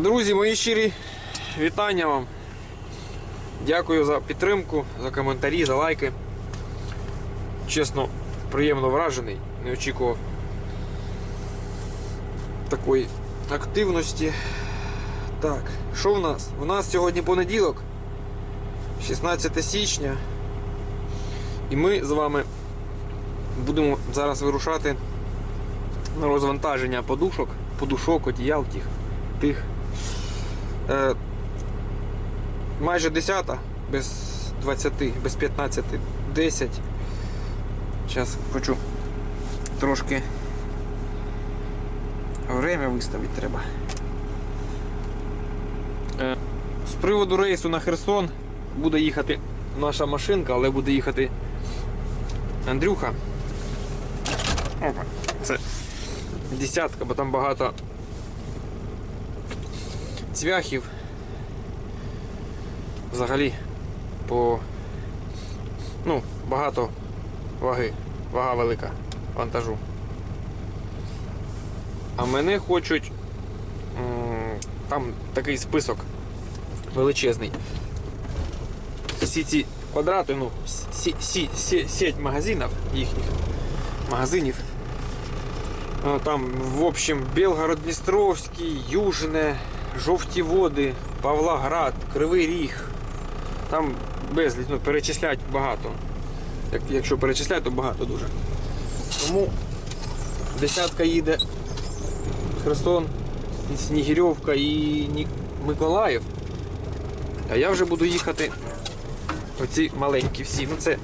Друзі, мої щирі вітання вам. Дякую за підтримку, за коментарі, за лайки. Чесно, приємно вражений, не очікував такої активності. Так, що в нас? У нас сьогодні понеділок, 16 січня. І ми з вами будемо зараз вирушати на розвантаження подушок, подушок, одіял тих. тих. Е, майже 10, без 20, без 15, 10. Зараз хочу трошки время виставити треба. Е, з приводу рейсу на Херсон буде їхати наша машинка, але буде їхати Андрюха. Опа, це десятка, бо там багато цвяхів. Взагалі по ну, багато ваги, вага велика вантажу. А мене хочуть там такий список величезний. Всі ці квадрати, ну, сі, сеть магазинів їхніх магазинів. А, Там, в общем, Белгород-Дністровський, Южне, Жовті Води, Павлоград, Кривий Ріг. Там безліч, ну, перечислять багато. Як, якщо перечислять, то багато дуже. Тому десятка їде Херсон, Снігирьовка і Миколаїв. А я вже буду їхати оці маленькі всі. Ну це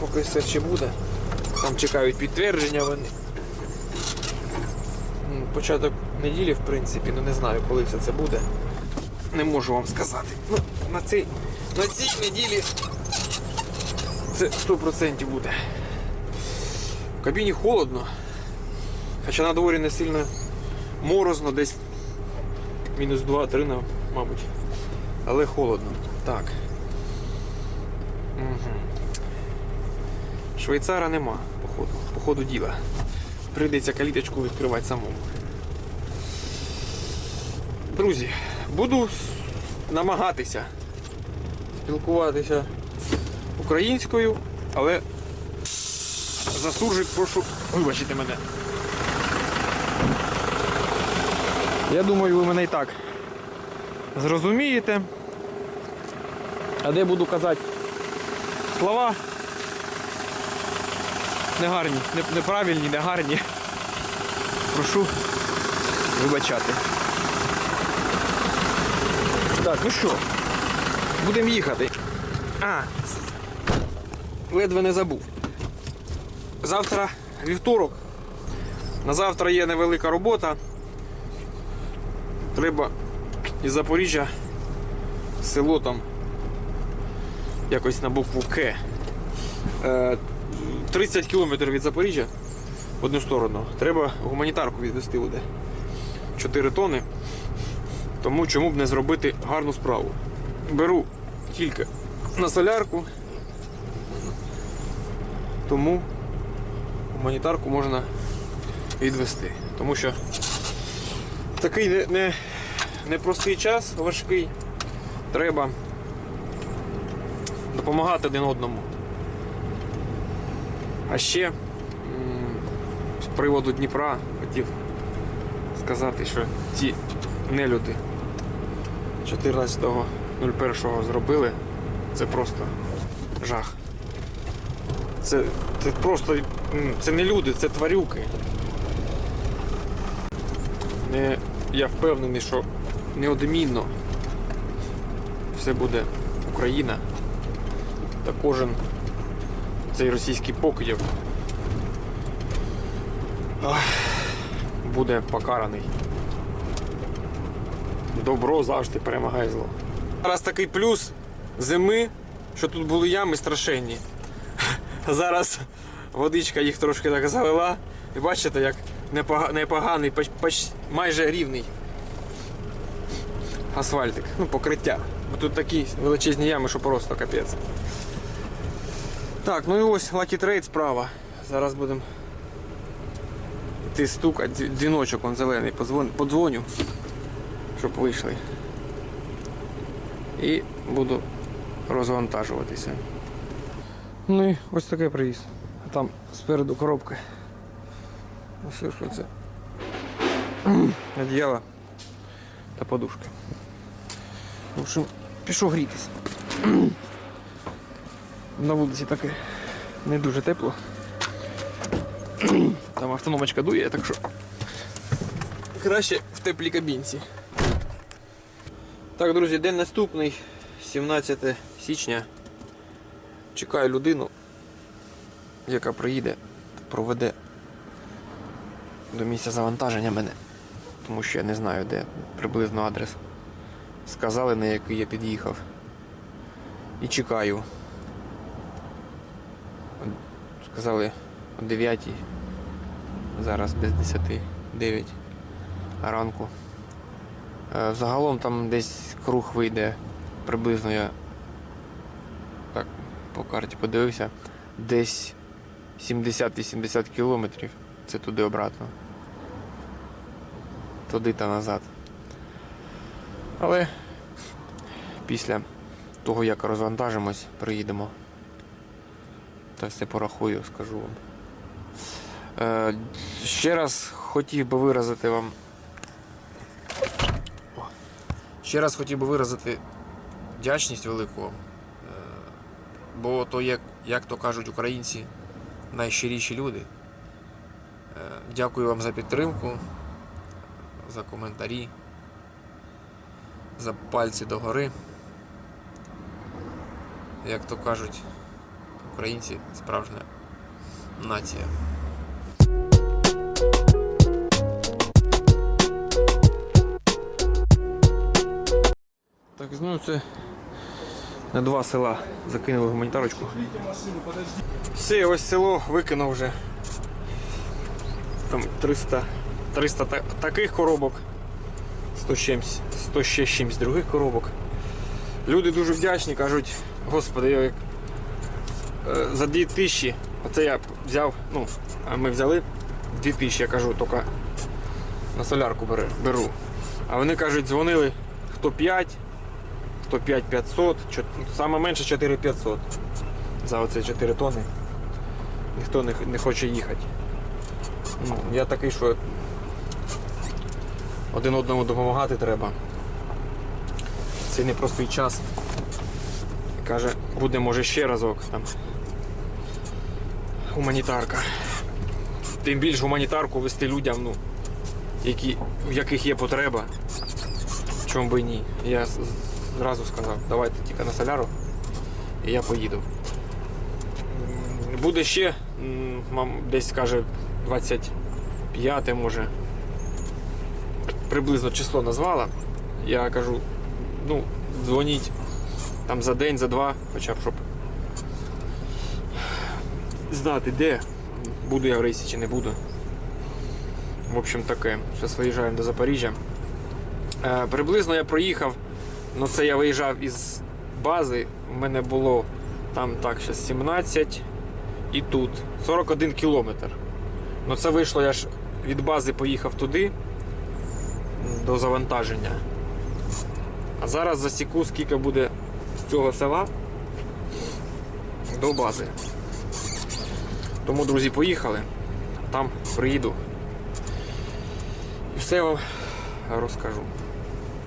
поки все ще буде. Там чекають підтвердження вони. Початок неділі, в принципі, ну не знаю, коли все це буде. Не можу вам сказати. Ну, на цій, на цій неділі це 100% буде. В кабіні холодно. Хоча на дворі не сильно морозно, десь мінус 2-3, мабуть. Але холодно. Так. Угу. Швейцара нема, походу. По ходу діла. Прийдеться каліточку відкривати самому. Друзі, буду намагатися спілкуватися українською, але за суржик прошу вибачити мене. Я думаю, ви мене і так зрозумієте. А де буду казати слова негарні, неправильні, негарні. Прошу вибачати. Так, ну що, будемо їхати. А, ледве не забув. Завтра вівторок. На завтра є невелика робота. Треба із Запоріжжя село там якось на букву К. Е, 30 кілометрів від Запоріжжя в одну сторону. Треба гуманітарку відвести буде. 4 тони. Тому чому б не зробити гарну справу. Беру тільки на солярку. Тому гуманітарку можна відвести. Тому що такий не, не, непростий час, важкий. Треба допомагати один одному. А ще з приводу Дніпра хотів сказати, що ці нелюди 14.01 зробили. Це просто жах. Це, це просто це не люди, це тварюки. Не, я впевнений, що неодмінно все буде Україна та кожен цей російський покидів буде покараний. Добро завжди перемагає зло. Зараз такий плюс зими, що тут були ями страшенні. Зараз водичка їх трошки так залила. І бачите, як непоганий, майже рівний асфальтик, ну, покриття. Бо тут такі величезні ями, що просто капець. Так, ну і ось Lucky Trade справа. Зараз будемо йти стукати, дзвіночок он зелений, подзвоню. Щоб вийшли. І буду розвантажуватися. Ну і ось таке приїзд. Там спереду коробка. Ось що це. Одіяло та подушка. В общем, пішов грітися. На вулиці таке не дуже тепло. Там автономочка дує, так що краще в теплій кабінці. Так, друзі, день наступний, 17 січня. Чекаю людину, яка приїде, проведе до місця завантаження мене. Тому що я не знаю, де приблизно адрес. Сказали, на який я під'їхав. І чекаю. Сказали о 9. Зараз без 10, 9 ранку. Е, Загалом там десь круг вийде приблизно я так по карті подивився. Десь 70-80 кілометрів. Це туди обратно. Туди та назад. Але після того, як розвантажимось, приїдемо. Та все порахую, скажу вам. Е, ще раз хотів би виразити вам. Ще раз хотів би виразити вдячність велику. Е, бо то, як, як то кажуть українці, найщиріші люди. Е, дякую вам за підтримку, за коментарі, за пальці догори. Як то кажуть, українці справжня нація. Так, знову це на два села закинули гуманітарочку. Все, ось село викинув вже. Там 300, 300 та- таких коробок, 100 з чимсь, 100 ще чимсь других коробок. Люди дуже вдячні, кажуть, господи, я як е, за 2000, оце я взяв, ну, а ми взяли 2000, я кажу, тільки на солярку беру. А вони кажуть, дзвонили хто 5, хто 5500, чот- саме менше 4500 за оце 4 тони. Ніхто не, не хоче їхати. Ну, я такий, що один одному допомагати треба. Це непростий час. Каже, буде може ще разок там. Гуманітарка. Тим більш гуманітарку вести людям, ну, які, в яких є потреба. Чому би ні? Я зразу сказав, давайте тільки на соляру і я поїду. Буде ще, мам, десь каже 25 може. Приблизно число назвала. Я кажу, ну, дзвоніть там за день, за два, хоча б щоб знати, де буду я в рейсі чи не буду. В общем, таке. Зараз виїжджаємо до Запоріжжя. Е, приблизно я проїхав, ну це я виїжджав із бази. У мене було там так, ще 17 і тут 41 кілометр. Ну це вийшло, я ж від бази поїхав туди до завантаження. А зараз засіку, скільки буде з цього села до бази. Тому, друзі, поїхали. Там приїду. І все вам розкажу.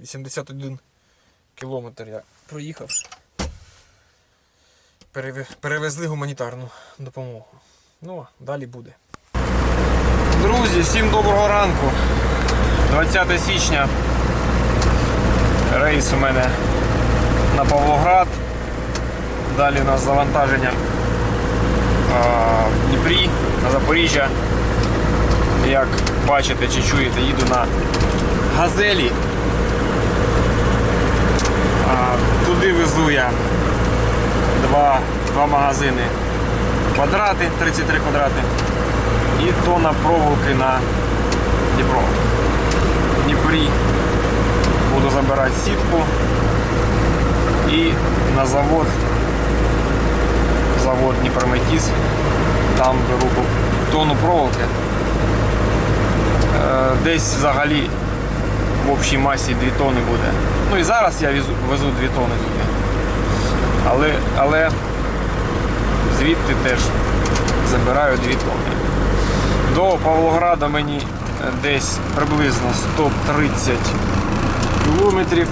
81 кілометр я проїхав. Перевезли гуманітарну допомогу. Ну, далі буде. Друзі, всім доброго ранку. 20 січня. Рейс у мене на Павлоград. Далі у нас завантаження в Дніпрі, на Запоріжжя. Як бачите чи чуєте, їду на газелі. Туди везу я два, два магазини квадрати, 33 квадрати. І тона проволоки на Дніпро. В Дніпрі буду забирати сітку і на завод, завод Дніпрометіс, там беру тонну проволоки. Е, Десь взагалі в общій масі 2 тони буде. Ну і зараз я везу, везу 2 тони туди. Але, але звідти теж забираю 2 тони. До Павлограда мені е, десь приблизно 130 кілометрів.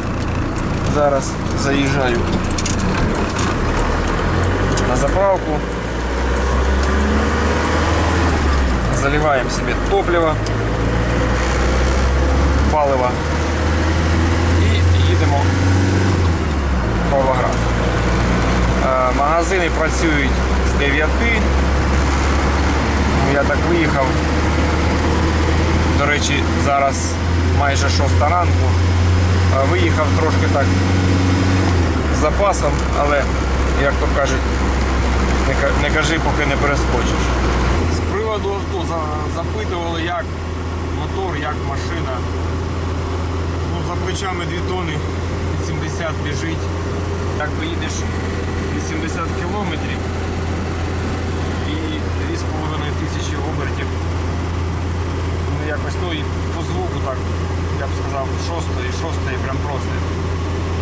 Зараз заїжджаю на заправку. Заливаем себе топливо, паливо і їдемо в Павлоград. Е, Магазини працюють з 9. Ну, Я так виїхав. До речі, зараз майже 6 ранку. Е, Виїхав трошки так з запасом, але, як то кажуть, не кажи, поки не перескочиш. З приводу авто запитували, як мотор, як машина. За плечами 2 тони 70 біжить. Так поїдеш 80 кілометрів і 2,5 тисячі обертів. Ну, якось, ну і по звуку так, я б сказав, шостої, шостої прям просто.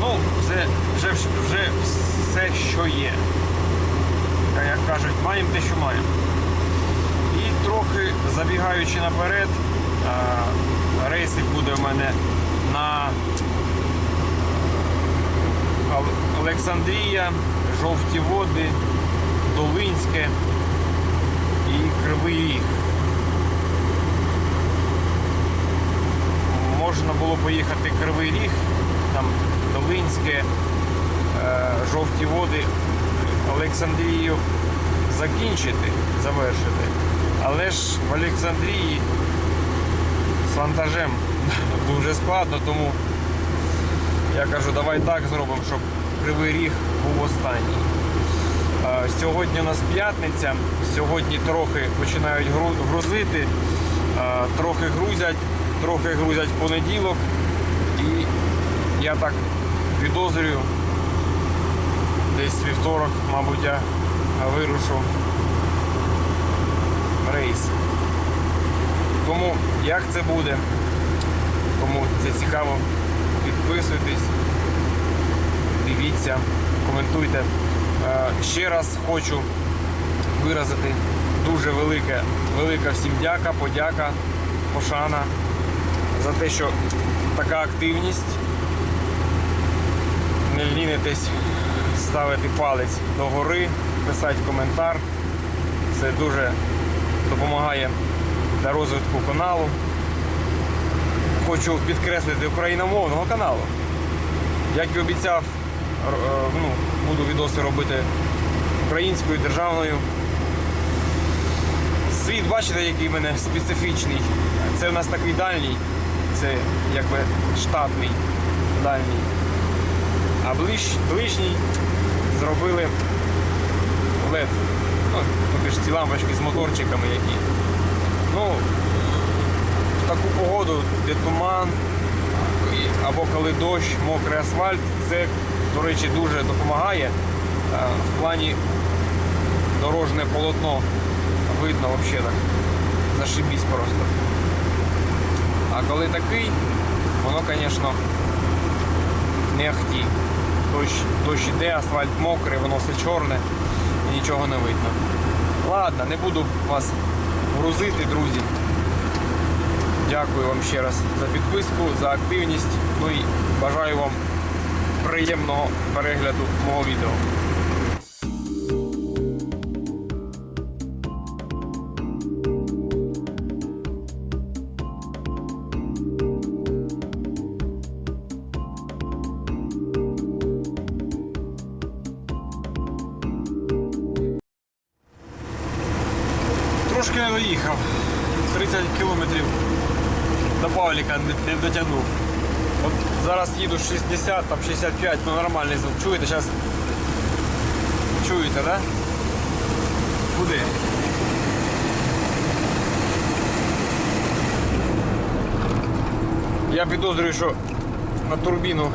Ну, це вже, вже все, що є. Як кажуть, маємо те, що маємо. І трохи забігаючи наперед, рейсик буде в мене на Олександрія, Жовті Води, Долинське і Кривий Ріг. Можна було поїхати Кривий Ріг, там Долинське, е, Жовті Води, Олександрію закінчити, завершити. Але ж в Олександрії з вантажем дуже складно, тому я кажу, давай так зробимо, щоб Кривий Ріг був останній. Сьогодні у нас п'ятниця, сьогодні трохи починають грузити, трохи грузять, трохи грузять в понеділок. І я так підозрюю, десь вівторок, мабуть, я вирушу рейс. Тому як це буде, кому це цікаво, підписуйтесь, дивіться, коментуйте. Е, Ще раз хочу виразити дуже велике, велика всім дяка, подяка, пошана за те, що така активність. Не лінитесь ставити палець догори, писати коментар. Це дуже допомагає для розвитку каналу. Хочу підкреслити україномовного каналу. Як і обіцяв, е, ну, буду відоси робити українською, державною. Світ, бачите, який в мене специфічний. Це у нас такий дальній, це якби штатний дальній. А ближ, ближній зробили LED. Ну, тобі ж ці лампочки з моторчиками які. Ну, в таку погоду, де туман, або коли дощ, мокрий асфальт, це, до речі, дуже допомагає. Е, В плані дорожне полотно видно взагалі так. Зашибісь просто. А коли такий, воно, звісно, не ахті. Дощ, дощ іде, асфальт мокрий, воно все чорне і нічого не видно. Ладно, не буду вас грузити, друзі. Дякую вам ще раз за підписку, за активність. Ну і бажаю вам приємного перегляду мого відео. 60, там 65, ну нормальний звук. Чуєте, зараз чуєте, да? Куди? Я підозрюю, що на турбіну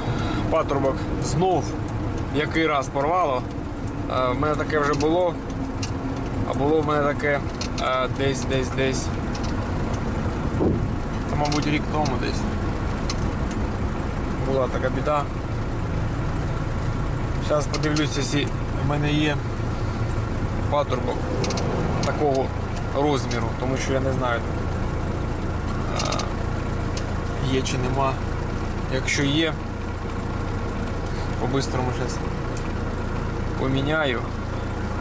патрубок знов який раз порвало. Е, В мене таке вже було. А було в мене таке е, десь, десь, десь. Мабуть, рік тому десь. Була така біда. Зараз подивлюся, якщо в мене є патрубок такого розміру, тому що я не знаю, е, є чи нема. Якщо є, по-бистрому зараз поміняю.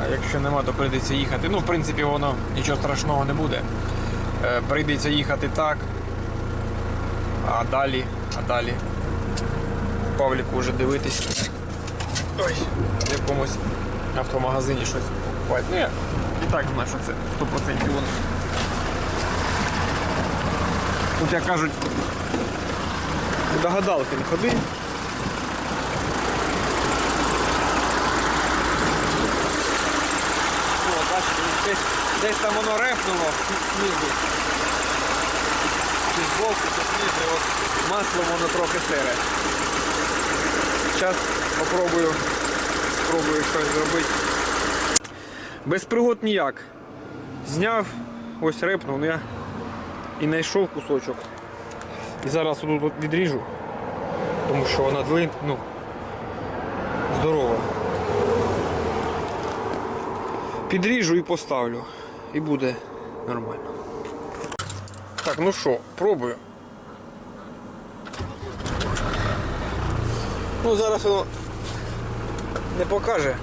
А якщо нема, то прийдеться їхати. Ну, в принципі, воно нічого страшного не буде. Е, прийдеться їхати так. А далі, а далі Павліку вже дивитись. Ой, в якомусь автомагазині щось покупати. Ну я і так знаю, що це 100% воно. Тут як кажуть, до гадалки не ходи. О, бачите, десь, десь там воно репнуло знизу. Збоку, чи от масло воно трохи сере. Зараз спробую, спробую щось зробити. Без пригод ніяк. Зняв, ось репнув, ну я і знайшов кусочок. І зараз тут відріжу, тому що вона длин, ну, здорова. Підріжу і поставлю. І буде нормально. Так, ну що, пробую. Ну зараз воно не покаже.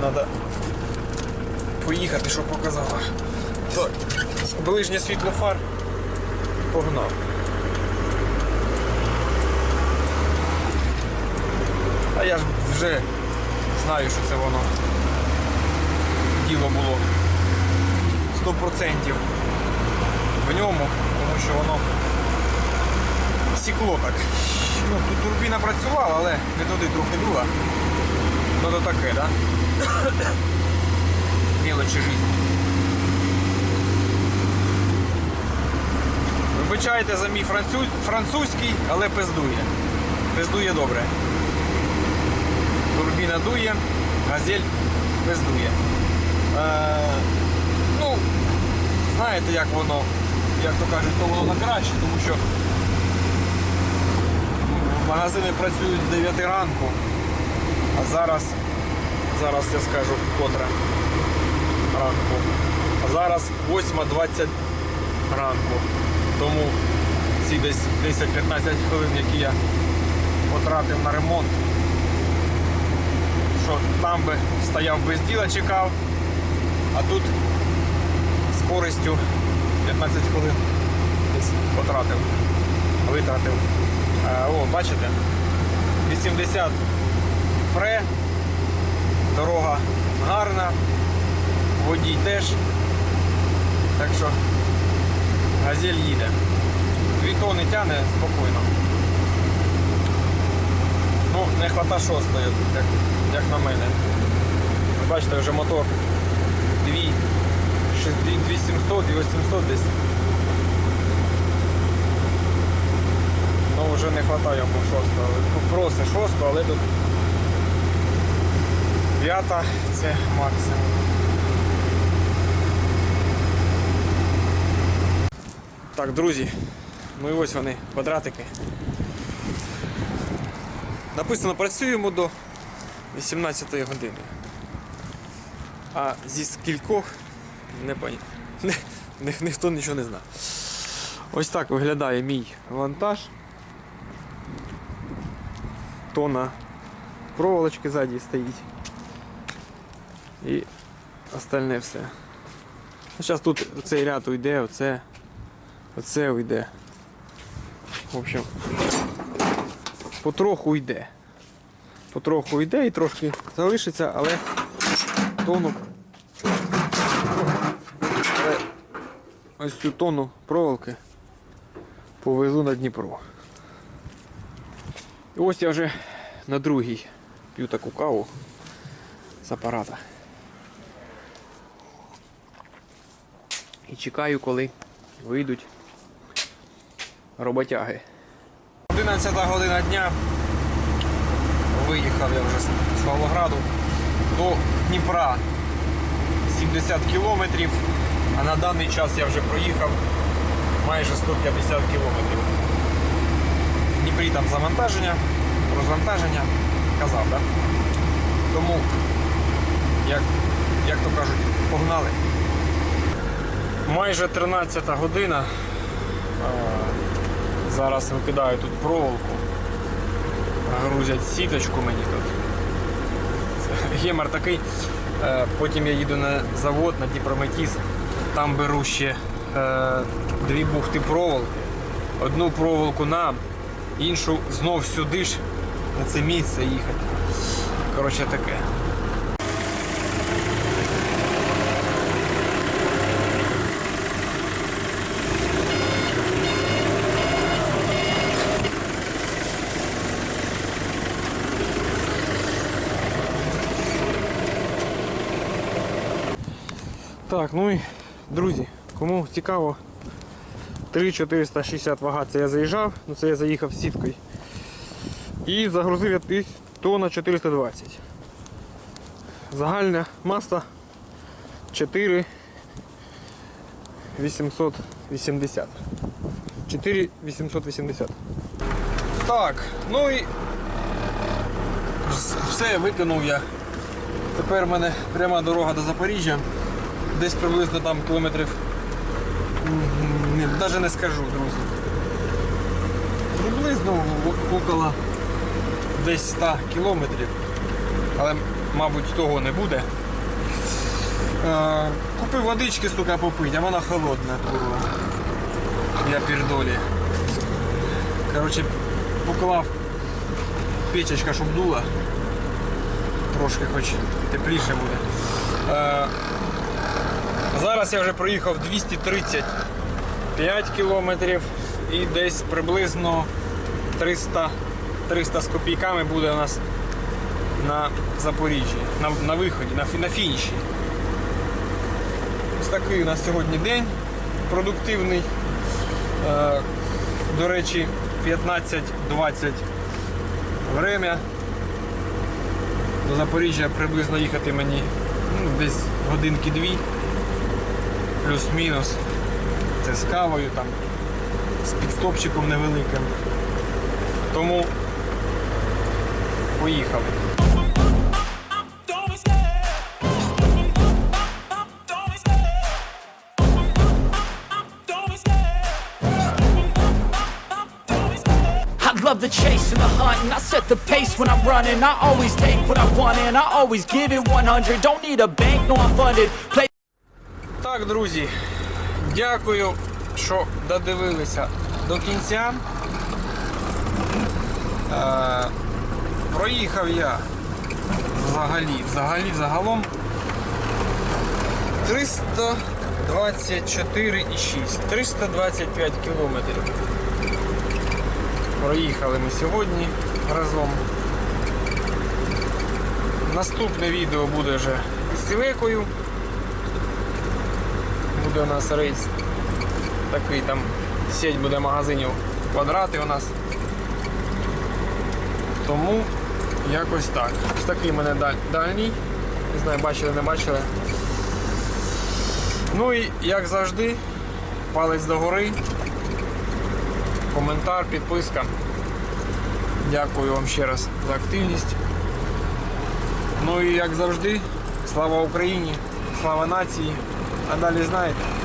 Треба поїхати, щоб показало. Так, ближнє світло фар. Погнав. А я ж вже знаю, що це воно діло було 100% ньому, тому що воно сікло так. Ну, тут турбіна працювала, але не туди трохи друга. Ну то таке, да? Мелочі життя. Вибачайте за мій француз... французький, але пиздує. Пиздує добре. Турбіна дує, газель пиздує. Е, ну, знаєте, як воно, як то кажуть, то воно на краще, тому що магазини працюють з 9 ранку, а зараз, зараз я скажу котре ранку. А зараз 8.20 ранку. Тому ці десь 10-15 хвилин, які я потратив на ремонт, що там би стояв без діла, чекав, а тут з користю 15 хвилин десь потратив, витратив. А, о, бачите? 80 фре, дорога гарна, водій теж. Так що газель їде. Дві тони тягне спокійно. Ну, не хвата шостої, як, як на мене. Бачите, вже мотор 2 2700, 2800 десь. Ну вже не вистачає йому шостого. Просить шостого, але тут п'ята це максимум. Так, друзі, ну і ось вони, квадратики. Написано, працюємо до 18 години. А зі скількох не поня... Ні- ні- ніхто нічого не знає. Ось так виглядає мій вантаж. Тона проволочки ззаді стоїть. І остальне все. Зараз тут цей ряд уйде, оце, оце уйде. В общем, потроху йде. Потроху йде і трошки залишиться, але тону. Ось цю тону проволоки повезу на Дніпро. І ось я вже на другій п'ю таку каву з апарата. І чекаю, коли вийдуть роботяги. 11 година дня. Виїхав я вже з Павлограду до Дніпра 70 кілометрів, а на даний час я вже проїхав майже 150 кілометрів. Дніпрі там завантаження, розвантаження, казав, так? Тому, як, як то кажуть, погнали. Майже 13 година. Зараз викидаю тут проволоку. Грузять сіточку мені тут. Гемор такий. Е, Потім я їду на завод, на Дніпрометіс. Там беру ще е, дві бухти проволоки. Одну проволоку нам, іншу знов сюди ж на це місце їхати. Коротше таке. Так, ну і друзі, кому цікаво, 3,460 вага це я заїжджав, ну це я заїхав сіткою. І загрузив я тонна 420. Загальна маса 4,880. 4,880. Так, ну і все виконав я. Тепер в мене пряма дорога до Запоріжжя. Десь приблизно там кілометрів. Навіть не скажу, друзі. Приблизно около десь 100 кілометрів. Але, мабуть, того не буде. Е, купив водички, сука, попити, а вона холодна, курва. Я пердолі. Коротше, поклав печечка, щоб дула. Трошки хоч тепліше буде. Зараз я вже проїхав 235 кілометрів і десь приблизно 300, 300 з копійками буде у нас на Запоріжжі, на, на виході, на, на фініші. Ось такий у нас сьогодні день продуктивний. Е, до речі, 15-20 время. До Запоріжжя приблизно їхати мені ну, десь годинки дві плюс-мінус. Це з кавою, там, з підстопчиком невеликим. Тому поїхали. Love the chase and the hunt, and I set the pace when I'm running. I always take what I want, and I always give it 100. Don't need a bank, no, I'm funded. Play Так, друзі, дякую, що додивилися до кінця. Е, проїхав я взагалі, взагалі, загалом 324,6, 325 кілометрів. Проїхали ми сьогодні разом. Наступне відео буде вже з Сівекою буде у нас рейс. Такий там сеть буде магазинів квадрати у нас. Тому якось так. Ось такий мене дальній. Не знаю, бачили, не бачили. Ну і як завжди, палець догори, коментар, підписка. Дякую вам ще раз за активність. Ну і як завжди, слава Україні, слава нації. А далі знаєте.